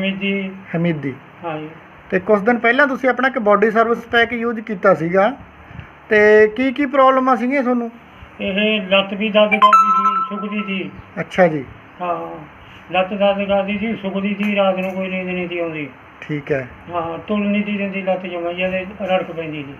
ਹਮੀਦੀ ਹਮੀਦੀ ਹਾਂ ਜੀ ਤੇ ਕੁਝ ਦਿਨ ਪਹਿਲਾਂ ਤੁਸੀਂ ਆਪਣਾ ਇੱਕ ਬਾਡੀ ਸਰਵਿਸ ਪੈਕ ਯੂਜ਼ ਕੀਤਾ ਸੀਗਾ। ਤੇ ਕੀ ਕੀ ਪ੍ਰੋਬਲਮਾਂ ਸੀਗੀਆਂ ਤੁਹਾਨੂੰ? ਇਹ ਲੱਤ ਵੀ ਦਰਦ ਕਰਦੀ ਸੀ ਸੁੱਕਦੀ ਸੀ। ਅੱਛਾ ਜੀ। ਹਾਂ ਲੱਤ ਦਰਦ ਕਰਦੀ ਸੀ ਸੁੱਕਦੀ ਸੀ ਰਾਤ ਨੂੰ ਕੋਈ ਨੀਂਦ ਨਹੀਂ ਸੀ ਆਉਂਦੀ। ਠੀਕ ਹੈ। ਹਾਂ ਤੁਰ ਨਹੀਂ ਸੀ ਦਿੰਦੀ ਲੱਤ ਜਮਾਈ ਜਾਂਦੇ ਰੜਕ ਪੈਂਦੀ ਸੀ।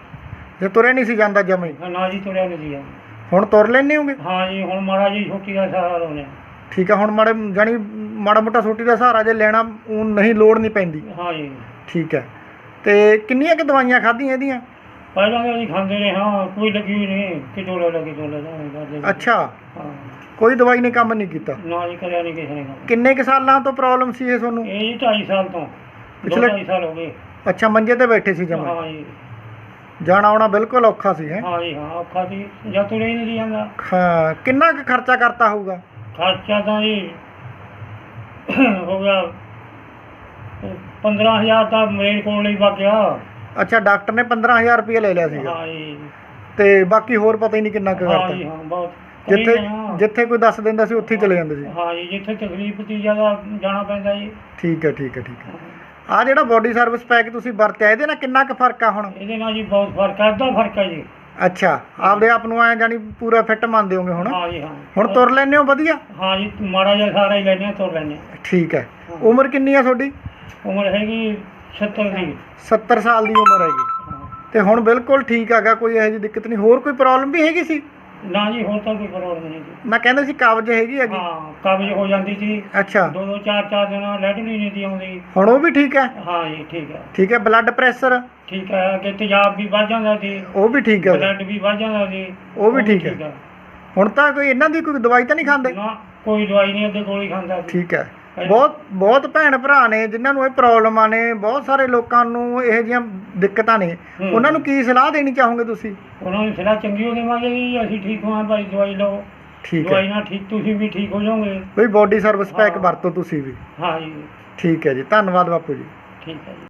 ਜੇ ਤੁਰਿਆ ਨਹੀਂ ਸੀ ਜਾਂਦਾ ਜਮੇ ਹਾਂ, ਨਾ ਜੀ ਤੁਰਿਆ ਨਹੀਂ ਸੀ ਜਾਂਦਾ। ਹੁਣ ਤੁਰ ਲੈਂਦੇ ਹੋਗੇ? ਹਾਂ ਜੀ ਹੁਣ ਮਾੜਾ ਜੀ ਛੋਟੀ ਦਾ ਸਹਾਰਾ ਲਾਉਣੇ ਠੀਕ ਹੈ ਹੁਣ ਮਾੜੇ ਜਾਣੀ ਮਾੜਾ ਮੋਟਾ ਸੋਟੀ ਦਾ ਸਹਾਰਾ ਜੇ ਲੈਣਾ ਉਹ ਨਹੀਂ ਲੋੜ ਨਹੀਂ ਪੈਂਦੀ। ਹਾਂ ਜੀ। ਠੀਕ ਹੈ ਤੇ ਕਿੰਨੀਆਂ ਕਿ ਦਵਾਈਆਂ ਖਾਧੀਆਂ ਇਹਦੀਆਂ? ਪਹਿਲਾਂ ਤਾਂ ਅਸੀਂ ਖਾਂਦੇ ਰਹੇ ਹਾਂ ਕੋਈ ਲੱਗੀ ਹੋਈ ਨਹੀਂ ਕਿ ਡੋਲਾ ਲੱਗੀ ਡੋਲਾ ਦਾ ਕਰਦੇ ਸੀ। ਅੱਛਾ। ਹਾਂ। ਕੋਈ ਦਵਾਈ ਨੇ ਕੰਮ ਨਹੀਂ ਕੀਤਾ? ਨਾ ਜੀ ਕਰਿਆ ਨਹੀਂ ਕਿਸੇ ਨੇ ਕੰਮ। ਕਿੰਨੇ ਕੁ ਸਾਲਾਂ ਤੋਂ ਪ੍ਰੋਬਲਮ ਸੀ ਇਹ ਤੁਹਾਨੂੰ? ਇਹ ਜੀ 2.5 ਸਾਲ ਤੋਂ। ਪਿਛਲੇ- 2.5 ਸਾਲ ਹੋ ਗਏ। ਅੱਛਾ ਮੰਜੇ ਤੇ ਬੈਠੇ ਸੀ ਜਮਾ। ਹਾਂ ਜੀ। ਜਾਣਾ ਆਉਣਾ ਬਿਲਕੁਲ ਔਖਾ ਸੀ ਹੈ? ਹਾਂ ਜੀ ਹਾਂ ਔਖਾ ਸੀ। ਜਾਂ ਤੁਰੇ ਹੀ ਨਹੀਂ ਜਾਂਦਾ। ਹਾਂ ਕਿੰਨਾ ਕੁ ਖਰਚਾ ਕਰਤਾ ਹੋਊਗਾ? ਖਰਚਾ ਤਾਂ ਜੀ ਹੋ ਗਿਆ 15000 ਤਾਂ ਮੇਰੇ ਕੋਲ ਹੀ ਬਚਿਆ। ਅੱਛਾ ਡਾਕਟਰ ਨੇ 15000 ਰੁਪਏ ਲੈ ਲਿਆ ਸੀਗਾ। ਹਾਂ ਜੀ। ਤੇ ਬਾਕੀ ਹੋਰ ਪਤਾ ਹੀ ਨਹੀਂ ਕਿੰਨਾ ਕੁ ਹਾਂ ਜੀ ਕਰਤਾ ਹਾਂ ਬਹੁਤ ਕਰੀ ਜਿੱਥੇ ਹਾਂ। ਜਿੱਥੇ ਕੋਈ ਦੱਸ ਦਿੰਦਾ ਸੀ ਉੱਥੇ ਹੀ ਚਲੇ ਜਾਂਦੇ ਸੀ। ਹਾਂ ਜੀ ਜਿੱਥੇ ਤਕਲੀਫ ਤੀ ਜ਼ਿਆਦਾ ਜਾਣਾ ਪੈਂਦਾ ਜੀ। ਠੀਕ ਹੈ ਠੀਕ ਹੈ ਠੀਕ ਹੈ। ਆ ਜਿਹੜਾ ਬਾਡੀ ਸਰਵਿਸ ਪੈਕ ਤੁਸੀਂ ਵਰਤਿਆ ਇਹਦੇ ਨਾਲ ਕਿੰਨਾ ਕੁ ਫ਼ਰਕ ਆ ਹੁਣ? ਇਹਦੇ ਨਾਲ ਜੀ ਬਹੁਤ ਫ਼ਰਕ ਹੈ ਅੱਧਾ ਫ਼ਰਕ ਹੈ ਜੀ। ਅੱਛਾ ਆਪਦੇ ਆਪ ਨੂੰ ਐ ਜਾਨੀ ਪੂਰਾ ਫਿੱਟ ਮੰਨਦੇ ਹੋਗੇ ਹੁਣ? ਹਾਂ ਜੀ ਹਾਂ। ਹੁਣ ਤੁਰ ਲੈਂਦੇ ਹੋ ਵਧੀਆ? ਹਾਂ ਜੀ ਮਾੜਾ ਜਿਹਾ ਸਾਰਾ ਹੀ ਲੈਣੇ ਤੁਰ ਲੈਣੇ ਠੀਕ ਹੈ। ਉਮਰ ਕਿੰਨੀ ਆ ਤੁਹਾਡੀ? ਉਮਰ ਹੈਗੀ 70 ਦੀ। 70 ਸਾਲ ਦੀ ਉਮਰ ਹੈਗੀ। ਤੇ ਹੁਣ ਬਿਲਕੁਲ ਠੀਕ ਹੈਗਾ ਕੋਈ ਇਹੋ ਜਿਹੀ ਦਿੱਕਤ ਨਹੀਂ। ਹੋਰ ਕੋਈ ਪ੍ਰੋਬਲਮ ਵੀ ਹੈਗੀ ਸੀ? ਨਾ ਜੀ ਹੋਰ ਤਾਂ ਕੋਈ ਪ੍ਰੋਬਲਮ ਨਹੀਂ ਜੀ। ਮੈਂ ਕਹਿੰਦਾ ਸੀ ਕਬਜ਼ ਹੈਗੀ ਹੈਗੀ। ਹਾਂ ਕਬਜ਼ ਹੋ ਜਾਂਦੀ ਸੀ ਅੱਛਾ। ਦੋ ਦੋ ਚਾਰ ਚਾਰ ਦਿਨ ਲੈਟ ਨਹੀਂ ਨਹੀਂ ਆਉਂਦੀ। ਹੁਣ ਉਹ ਵੀ ਠੀਕ ਹੈ? ਹਾਂ ਜੀ ਠੀਕ ਹੈ। ਠੀਕ ਹੈ ਬਲੱਡ ਪ੍ਰੈਸ਼ਰ ਠੀਕ ਹੈ ਕਿ ਤੇਜ਼ਾਬ ਵੀ ਵੱਧ ਜਾਂਦਾ ਸੀ ਉਹ ਵੀ ਠੀਕ ਹੈ। ਬਲੱਡ ਵੀ ਵੱਧ ਜਾਂਦਾ ਸੀ ਉਹ ਵੀ ਠੀਕ ਹੈ। ਹੁਣ ਤਾਂ ਕੋਈ ਇਹਨਾਂ ਦੀ ਕੋਈ ਦਵਾਈ ਤਾਂ ਨਹੀਂ ਖਾਂਦੇ? ਨਾ ਕੋਈ ਦਵਾਈ ਨਹੀਂ ਅੱਗੇ ਗੋਲੀ ਖਾਂਦਾ ਸੀ ਠੀਕ ਹੈ। ਬਹੁਤ ਬਹੁਤ ਭੈਣ ਭਰਾ ਨੇ ਜਿਨ੍ਹਾਂ ਨੂੰ ਇਹ ਪ੍ਰੋਬਲਮਾਂ ਨੇ ਬਹੁਤ ਸਾਰੇ ਲੋਕਾਂ ਨੂੰ ਇਹੋ ਜਿਹੀਆਂ ਦਿੱਕਤਾਂ ਨੇ। ਹੂੰ। ਉਹਨਾਂ ਨੂੰ ਕੀ ਸਲਾਹ ਦੇਣੀ ਚਾਹੋਗੇ ਤੁਸੀਂ? ਉਹਨਾਂ ਨੂੰ ਸਲਾਹ ਚੰਗੀ ਹੋ ਦੇਵਾਂਗੇ ਵੀ ਅਸੀਂ ਠੀਕ ਹਾਂ ਭਾਈ ਦਵਾਈ ਲਓ। ਠੀਕ ਦਵਾਈ ਹੈ ਨਾਲ ਠੀਕ ਤੁਸੀਂ ਵੀ ਠੀਕ ਹੋ ਜਾਓਗੇ। ਕੋਈ ਬਾਡੀ ਸਰਵਿਸ ਪੈਕ ਹਾਂ। ਵਰਤੋ ਤੁਸੀਂ ਵੀ। ਹਾਂ ਜੀ। ਠੀਕ ਹੈ ਜੀ ਧੰਨਵਾਦ ਬਾਪੂ ਜੀ। ਠੀਕ ਹੈ ਜੀ।